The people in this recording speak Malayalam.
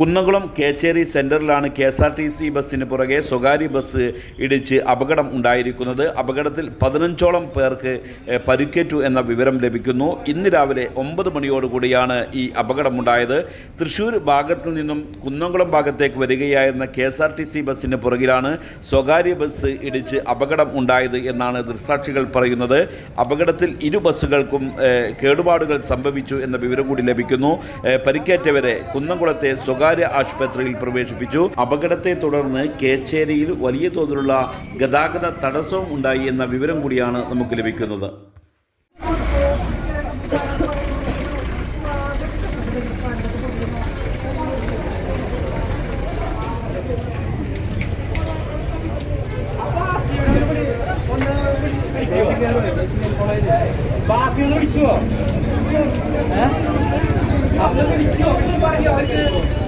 Kunnamkulam Kecheri സെന്ററിലാണ് K S R T C ബസ്സിന് പുറകെ സ്വകാര്യ ബസ് ഇടിച്ച് അപകടം ഉണ്ടായിരിക്കുന്നത്. അപകടത്തിൽ പതിനഞ്ചോളം പേർക്ക് പരിക്കേറ്റു എന്ന വിവരം ലഭിക്കുന്നു. ഇന്ന് രാവിലെ ഒമ്പത് മണിയോടുകൂടിയാണ് ഈ അപകടമുണ്ടായത്. തൃശ്ശൂർ ഭാഗത്തു നിന്നും കുന്നംകുളം ഭാഗത്തേക്ക് വരികയായിരുന്ന K S R T C ബസ്സിന് പുറകിലാണ് സ്വകാര്യ ബസ് ഇടിച്ച് അപകടം ഉണ്ടായത് എന്നാണ് ദൃസാക്ഷികൾ പറയുന്നത്. അപകടത്തിൽ ഇരു ബസ്സുകൾക്കും കേടുപാടുകൾ സംഭവിച്ചു എന്ന വിവരം കൂടി ലഭിക്കുന്നു. പരിക്കേറ്റവരെ കുന്നംകുളത്തെ സ്വകാര്യ ആശുപത്രിയിൽ പ്രവേശിപ്പിച്ചു. അപകടത്തെ തുടർന്ന് കേച്ചേരിയിൽ വലിയ തോതിലുള്ള ഗതാഗത തടസ്സവും ഉണ്ടായി എന്ന വിവരം കൂടിയാണ് നമുക്ക് ലഭിക്കുന്നത്. ബാക്കിയുള്ള വിളിച്ചോ? അവർ വിളിക്കുവോ ഒന്ന് പറയോ അവർക്ക്